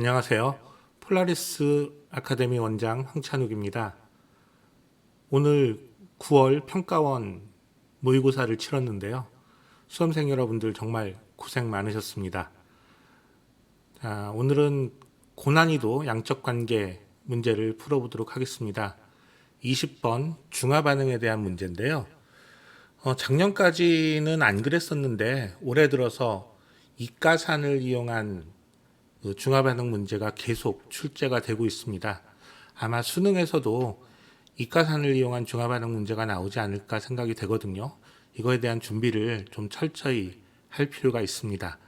안녕하세요. 폴라리스 아카데미 원장 황찬욱입니다. 오늘 9월 평가원 모의고사를 치렀는데요. 수험생 여러분들 정말 고생 많으셨습니다. 자, 오늘은 고난이도 양적 관계 문제를 풀어보도록 하겠습니다. 20번 중화 반응에 대한 문제인데요. 어, 작년까지는 안 그랬었는데 올해 들어서 이가산을 이용한 그 중화 반응 문제가 계속 출제가 되고 있습니다. 아마 수능에서도 이가산을 이용한 중화 반응 문제가 나오지 않을까 생각이 되거든요. 이거에 대한 준비를 좀 철저히 할 필요가 있습니다.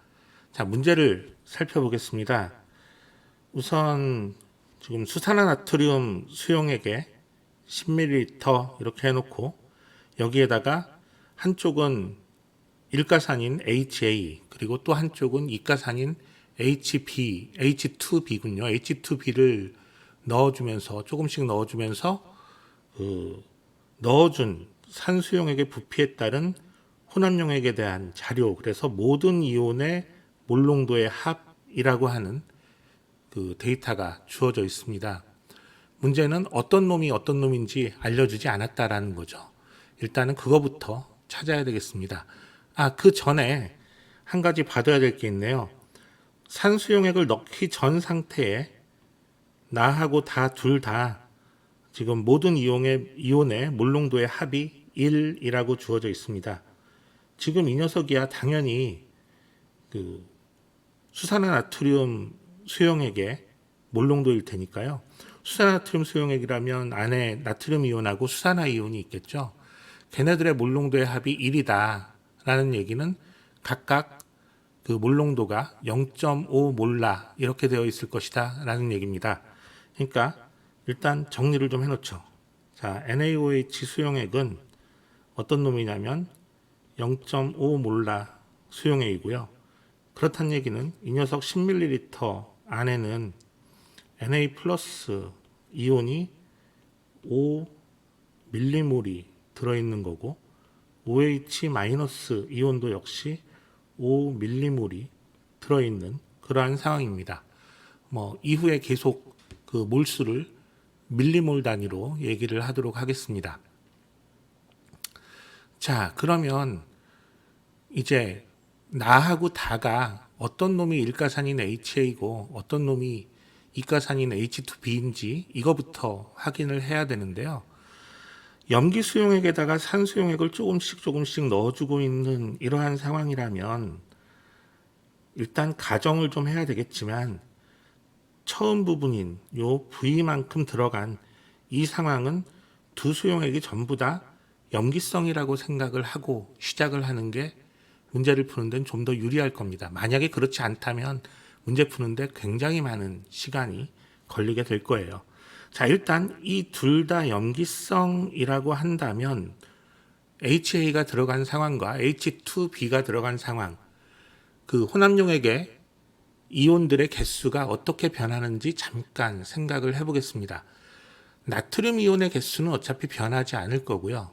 자, 문제를 살펴보겠습니다. 우선 지금 수산화나트륨 수용액에 10ml 이렇게 해놓고 여기에다가 한쪽은 일가산인 HA 그리고 또 한쪽은 이가산인 HB, H2B군요. H2B를 넣어주면서 조금씩 넣어주면서 그 넣어준 산수용액의 부피에 따른 혼합용액에 대한 자료 그래서 모든 이온의 몰농도의 합이라고 하는 그 데이터가 주어져 있습니다. 문제는 어떤 놈이 어떤 놈인지 알려주지 않았다라는 거죠. 일단은 그거부터 찾아야 되겠습니다. 아, 그 전에 한 가지 받아야 될 게 있네요. 산수용액을 넣기 전 상태에 나하고 다 둘 다 지금 모든 이온의, 이온의 몰농도의 합이 1이라고 주어져 있습니다. 지금 이 녀석이야 당연히 그 수산화나트륨 수용액의 몰농도일 테니까요. 수산화나트륨 수용액이라면 안에 나트륨 이온하고 수산화 이온이 있겠죠. 걔네들의 몰농도의 합이 1이다라는 얘기는 각각 그 몰농도가 0.5 몰라 이렇게 되어 있을 것이다 라는 얘기입니다. 그러니까 일단 정리를 좀 해놓죠. 자, NaOH 수용액은 어떤 놈이냐면 0.5 몰라 수용액이고요. 그렇다는 얘기는 이 녀석 10ml 안에는 Na 플러스 이온이 5 밀리몰이 들어있는 거고 OH 마이너스 이온도 역시 5 밀리몰이 들어있는 그러한 상황입니다. 뭐 이후에 계속 그 몰수를 밀리몰 단위로 얘기를 하도록 하겠습니다. 자, 그러면 이제 나하고 다가 어떤 놈이 일가산인 HA고 어떤 놈이 이가산인 H2B인지 이거부터 확인을 해야 되는데요. 염기 수용액에다가 산 수용액을 조금씩 조금씩 넣어주고 있는 이러한 상황이라면 일단 가정을 좀 해야 되겠지만 처음 부분인 요 V만큼 들어간 이 상황은 두 수용액이 전부 다 염기성이라고 생각을 하고 시작을 하는 게 문제를 푸는 데는 좀 더 유리할 겁니다. 만약에 그렇지 않다면 문제 푸는데 굉장히 많은 시간이 걸리게 될 거예요. 자, 일단 이 둘 다 염기성이라고 한다면 HA가 들어간 상황과 H2B가 들어간 상황, 그 혼합용액의 이온들의 개수가 어떻게 변하는지 잠깐 생각을 해보겠습니다. 나트륨 이온의 개수는 어차피 변하지 않을 거고요.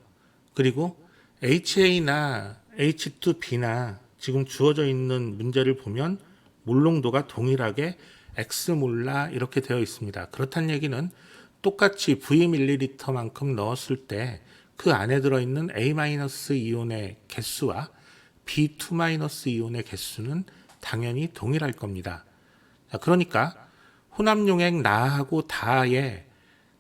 그리고 HA나 H2B나 지금 주어져 있는 문제를 보면 몰농도가 동일하게 X몰라 이렇게 되어 있습니다. 그렇다는 얘기는 똑같이 Vml만큼 넣었을 때 그 안에 들어있는 A- 이온의 개수와 B2- 이온의 개수는 당연히 동일할 겁니다. 자, 그러니까 혼합용액 나하고 다의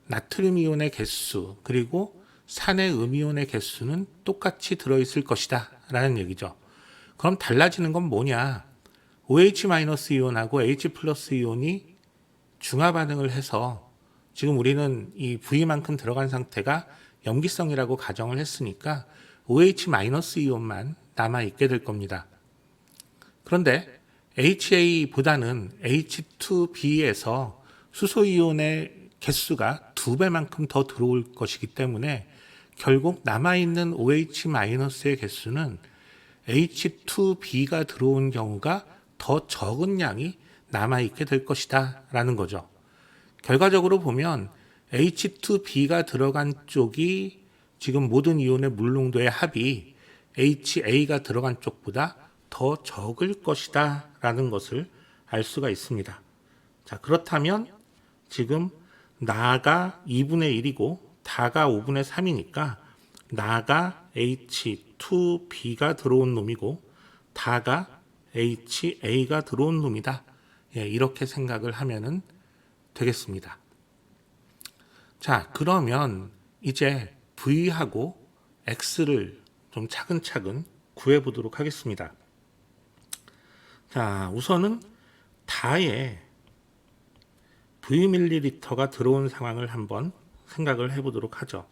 나트륨 이온의 개수 그리고 산의 음이온의 개수는 똑같이 들어있을 것이다 라는 얘기죠. 그럼 달라지는 건 뭐냐? OH- 이온하고 H 플러스 이온이 중화 반응을 해서 지금 우리는 이 V만큼 들어간 상태가 염기성이라고 가정을 했으니까 OH- 이온만 남아 있게 될 겁니다. 그런데 HA보다는 H2B에서 수소 이온의 개수가 두 배만큼 더 들어올 것이기 때문에 결국 남아 있는 OH-의 개수는 H2B가 들어온 경우가 더 적은 양이 남아 있게 될 것이다 라는 거죠. 결과적으로 보면 H2B가 들어간 쪽이 지금 모든 이온의 물농도의 합이 HA가 들어간 쪽보다 더 적을 것이다 라는 것을 알 수가 있습니다. 자, 그렇다면 지금 나가 2분의 1이고 다가 5분의 3이니까 나가 H2B가 들어온 놈이고 다가 HA가 들어온 놈이다. 예, 이렇게 생각을 하면은 되겠습니다. 자, 그러면 이제 V하고 X를 좀 차근차근 구해 보도록 하겠습니다. 자, 우선은 다에 V밀리리터가 들어온 상황을 한번 생각을 해 보도록 하죠.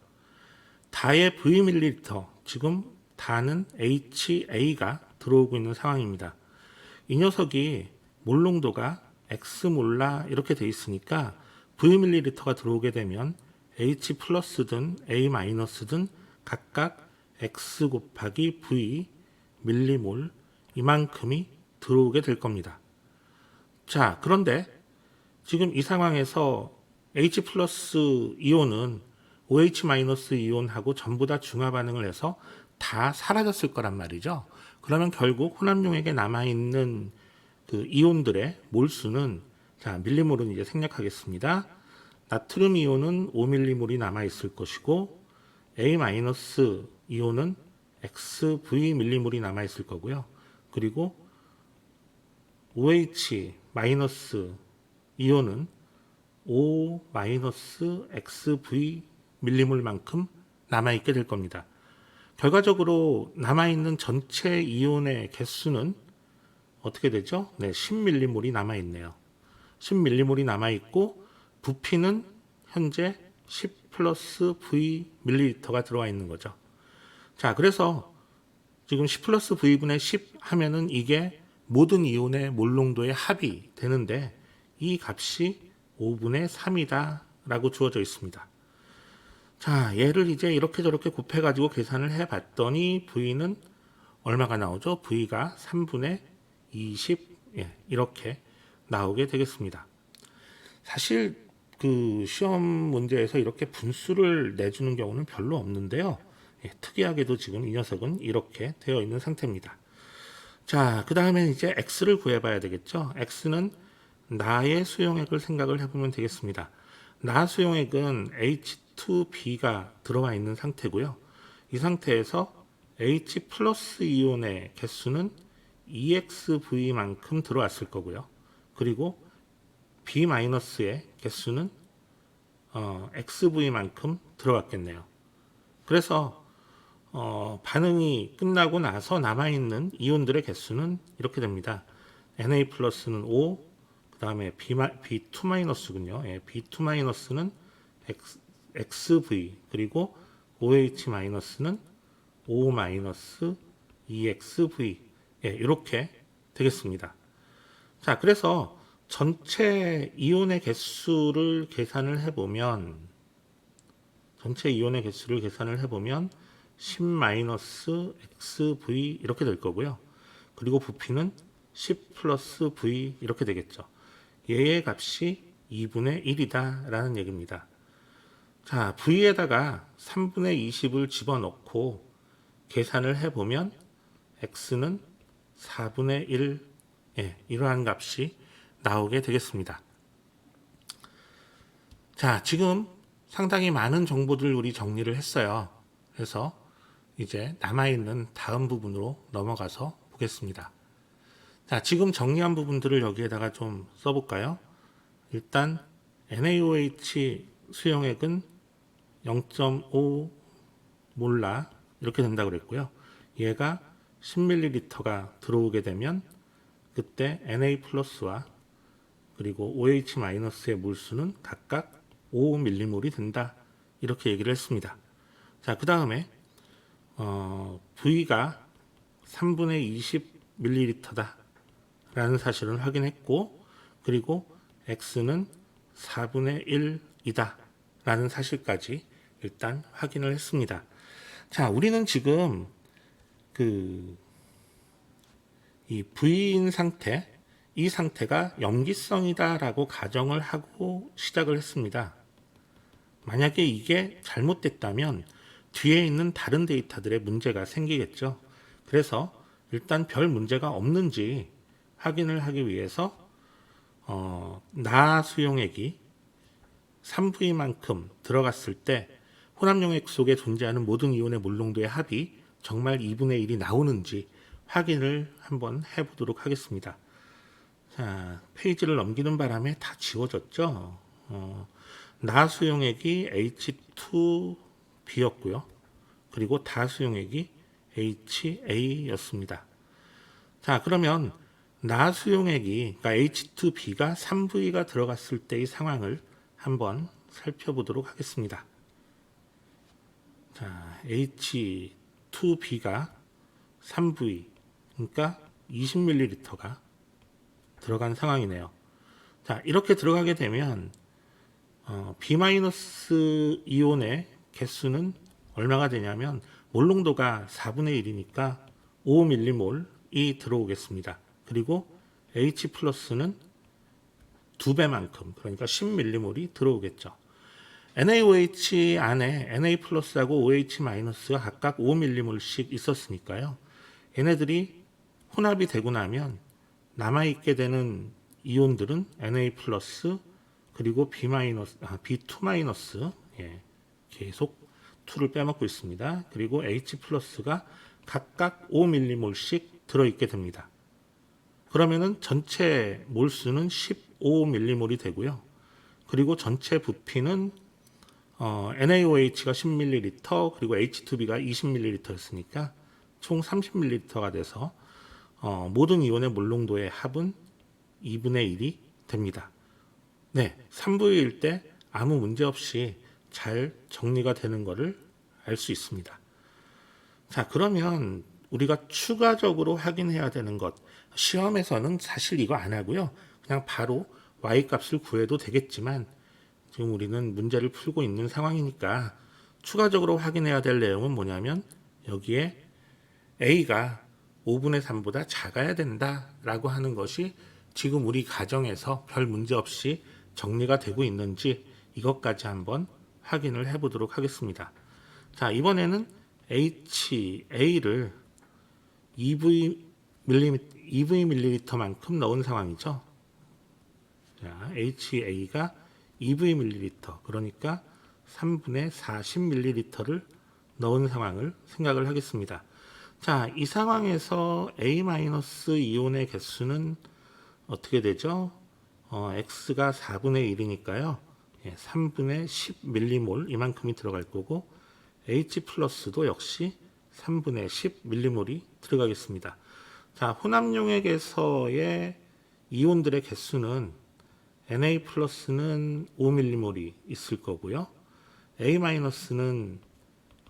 다의 V밀리리터, 지금 다는 HA가 들어오고 있는 상황입니다. 이 녀석이 몰롱도가 X 몰라 이렇게 돼 있으니까 V밀리리터가 들어오게 되면 H 플러스든 A 마이너스든 각각 X 곱하기 V 밀리몰 이만큼이 들어오게 될 겁니다. 자, 그런데 지금 이 상황에서 H 플러스 이온은 OH 마이너스 이온하고 전부 다 중화 반응을 해서 다 사라졌을 거란 말이죠. 그러면 결국 혼합용액에 남아 있는 그 이온들의 몰수는 자 밀리몰은 이제 생략하겠습니다. 나트륨 이온은 5밀리몰이 남아 있을 것이고 A 이온은 XV 밀리몰이 남아 있을 거고요. 그리고 OH 이온은 O XV 밀리몰만큼 남아 있게 될 겁니다. 결과적으로 남아 있는 전체 이온의 개수는 어떻게 되죠? 네, 10밀리몰이 남아 있네요. 10밀리몰이 남아 있고 부피는 현재 10 플러스 V 밀리리터가 들어와 있는 거죠. 자, 그래서 지금 10 플러스 V분의 10 하면은 이게 모든 이온의 몰 농도의 합이 되는데 이 값이 5분의 3이다 라고 주어져 있습니다. 자, 얘를 이제 이렇게 저렇게 곱해가지고 계산을 해봤더니 V는 얼마가 나오죠? V가 3분의 20, 예, 이렇게 나오게 되겠습니다. 사실 그 시험 문제에서 이렇게 분수를 내주는 경우는 별로 없는데요. 예, 특이하게도 지금 이 녀석은 이렇게 되어 있는 상태입니다. 자, 그 다음에 이제 x를 구해봐야 되겠죠. x는 나의 수용액을 생각을 해보면 되겠습니다. 나 수용액은 H2B가 들어와 있는 상태고요. 이 상태에서 H 플러스 이온의 개수는 EXV만큼 들어왔을 거고요. 그리고 B 마이너스의 개수는 어, XV만큼 들어왔겠네요. 그래서 어, 반응이 끝나고 나서 남아있는 이온들의 개수는 이렇게 됩니다. Na 플러스는 5, 그 다음에 B, B2 마이너스군요. 예, B2 마이너스는 XV, 그리고 OH 마이너스는 O 마이너스 EXV. 예, 이렇게 되겠습니다. 자, 그래서 전체 이온의 개수를 계산을 해보면, 전체 이온의 개수를 계산을 해보면, 10-XV 이렇게 될 거고요. 그리고 부피는 10 플러스 V 이렇게 되겠죠. 얘의 값이 2분의 1이다 라는 얘기입니다. 자, V에다가 3분의 20을 집어넣고 계산을 해보면 X는 4분의 1, 예, 이러한 값이 나오게 되겠습니다. 자, 지금 상당히 많은 정보들 우리 정리를 했어요. 그래서 이제 남아있는 다음 부분으로 넘어가서 보겠습니다. 자, 지금 정리한 부분들을 여기에다가 좀 써볼까요? 일단 NaOH 수용액은 0.5 몰라 이렇게 된다고 그랬고요. 얘가 10ml가 들어오게 되면 그때 Na 플러스와 그리고 OH 마이너스의 물수는 각각 5mm몰이 된다. 이렇게 얘기를 했습니다. 자, 그 다음에 어, V가 3분의 20ml다 라는 사실을 확인했고 그리고 X는 4분의 1이다 라는 사실까지 일단 확인을 했습니다. 자, 우리는 지금 그이 V인 상태, 이 상태가 염기성이다라고 가정을 하고 시작을 했습니다. 만약에 이게 잘못됐다면 뒤에 있는 다른 데이터들의 문제가 생기겠죠. 그래서 일단 별 문제가 없는지 확인을 하기 위해서 어, 나 수용액이 3V만큼 들어갔을 때 혼합용액 속에 존재하는 모든 이온의 몰농도의 합이 정말 2분의 1이 나오는지 확인을 한번 해보도록 하겠습니다. 자, 페이지를 넘기는 바람에 다 지워졌죠. 어, 나 수용액이 H2B였고요. 그리고 다 수용액이 HA였습니다. 자, 그러면 나 수용액이 그러니까 H2B가 3V가 들어갔을 때의 상황을 한번 살펴보도록 하겠습니다. 자, H2B가 3V 그러니까 20ml가 들어간 상황이네요. 자, 이렇게 들어가게 되면 어, B- 이온의 개수는 얼마가 되냐면 몰농도가 4분의 1이니까 5mm몰이 들어오겠습니다. 그리고 H 플러스는 두 배만큼 그러니까 10mm몰이 들어오겠죠. NaOH 안에 Na 플러스하고 OH 마이너스가 각각 5mm몰씩 있었으니까요. 얘네들이 혼합이 되고 나면 남아있게 되는 이온들은 Na 플러스 그리고 B 마이너스, 아, B2 마이너스, 예, 계속 2를 빼먹고 있습니다. 그리고 H 플러스가 각각 5mm몰씩 들어있게 됩니다. 그러면은 전체 몰수는 15mm몰이 되고요. 그리고 전체 부피는 어, NaOH가 10ml 그리고 H2B가 20ml였으니까 총 30ml가 돼서 어, 모든 이온의 몰농도의 합은 2분의 1이 됩니다. 네, 3부일 때 아무 문제 없이 잘 정리가 되는 것을 알 수 있습니다. 자, 그러면 우리가 추가적으로 확인해야 되는 것, 시험에서는 사실 이거 안 하고요. 그냥 바로 y 값을 구해도 되겠지만 지금 우리는 문제를 풀고 있는 상황이니까 추가적으로 확인해야 될 내용은 뭐냐면 여기에 a가 5분의 3보다 작아야 된다라고 하는 것이 지금 우리 가정에서 별 문제 없이 정리가 되고 있는지 이것까지 한번 확인을 해 보도록 하겠습니다. 자, 이번에는 HA를 2V 밀리미 2V 밀리리터만큼 넣은 상황이죠. 자, HA가 2V 밀리리터 그러니까 3분의 40 밀리리터를 넣은 상황을 생각을 하겠습니다. 자, 이 상황에서 A- 이온의 개수는 어떻게 되죠? 어, x가 4분의 1이니까요. 예, 3분의 10 밀리몰 이만큼이 들어갈 거고 H 플러스도 역시 3분의 10 밀리몰이 들어가겠습니다. 자, 혼합용액에서의 이온들의 개수는 Na 플러스는 5 밀리몰이 있을 거고요. A 마이너스는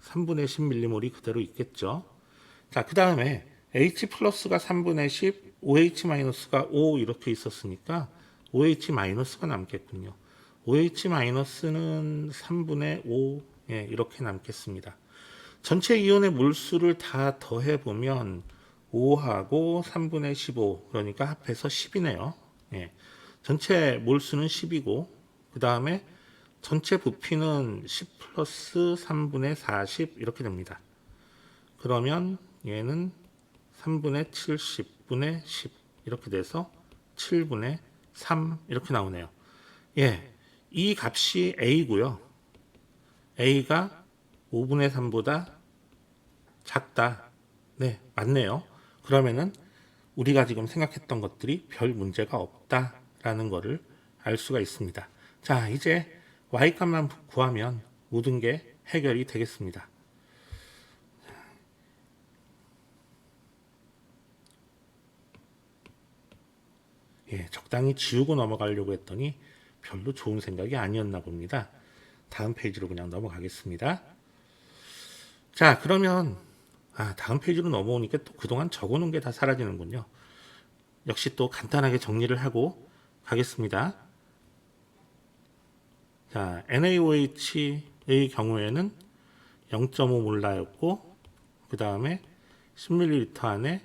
3분의 10 밀리몰이 그대로 있겠죠. 자, 그 다음에 H 플러스가 3분의 10, OH 마이너스가 5 이렇게 있었으니까 OH 마이너스가 남겠군요. OH 마이너스는 3분의 5 예, 이렇게 남겠습니다. 전체 이온의 몰수를 다 더해 보면 5하고 3분의 15 그러니까 합해서 10이네요. 예. 전체 몰수는 10이고 그 다음에 전체 부피는 10 플러스 3분의 40 이렇게 됩니다. 그러면 얘는 3분의 70분의 10 이렇게 돼서 7분의 3 이렇게 나오네요. 예, 이 값이 a고요. a가 5분의 3보다 작다. 네, 맞네요. 그러면은 우리가 지금 생각했던 것들이 별 문제가 없다 라는 것을 알 수가 있습니다. 자, 이제 y 값만 구하면 모든 게 해결이 되겠습니다. 예, 적당히 지우고 넘어가려고 했더니 별로 좋은 생각이 아니었나 봅니다. 다음 페이지로 그냥 넘어가겠습니다. 자, 그러면 아, 다음 페이지로 넘어오니까 또 그동안 적어놓은 게 다 사라지는군요. 역시 또 간단하게 정리를 하고 가겠습니다. 자, NaOH의 경우에는 0.5 몰라였고 그 다음에 10ml 안에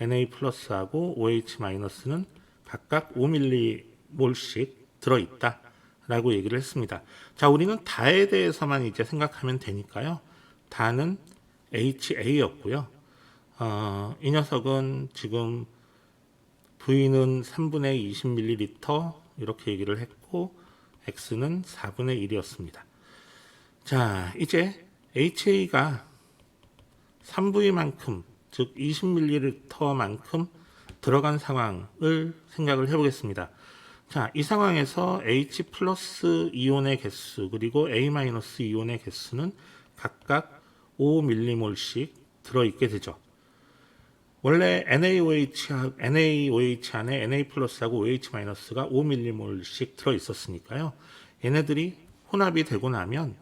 Na 플러스하고 OH 마이너스는 각각 5mm몰씩 들어있다 라고 얘기를 했습니다. 자, 우리는 다에 대해서만 이제 생각하면 되니까요. 다는 HA였고요. 어, 이 녀석은 지금 V는 3분의 20ml 이렇게 얘기를 했고 X는 4분의 1이었습니다. 자, 이제 HA가 3V만큼 즉 20ml만큼 들어간 상황을 생각을 해보겠습니다. 자, 이 상황에서 H 플러스 이온의 개수 그리고 A 마이너스 이온의 개수는 각각 5밀리몰씩 들어있게 되죠. 원래 NaOH, NaOH 안에 Na 플러스하고 OH 마이너스가 5밀리몰씩 들어 있었으니까요. 얘네들이 혼합이 되고 나면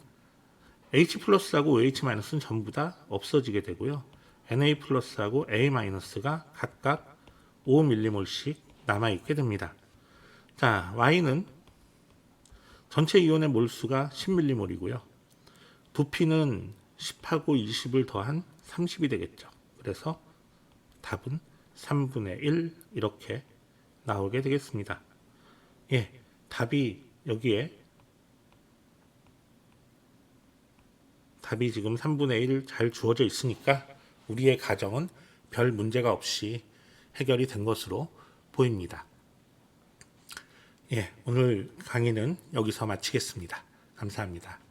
H 플러스하고 OH 마이너스는 전부 다 없어지게 되고요. Na 플러스하고 A 마이너스가 각각 5밀리몰씩 남아 있게 됩니다. 자, Y는 전체 이온의 몰수가 10밀리몰이고요. 부피는 10하고 20을 더한 30이 되겠죠. 그래서 답은 3분의 1 이렇게 나오게 되겠습니다. 예, 답이 여기에 답이 지금 3분의 1 잘 주어져 있으니까 우리의 가정은 별 문제가 없이 해결이 된 것으로 보입니다. 예, 오늘 강의는 여기서 마치겠습니다. 감사합니다.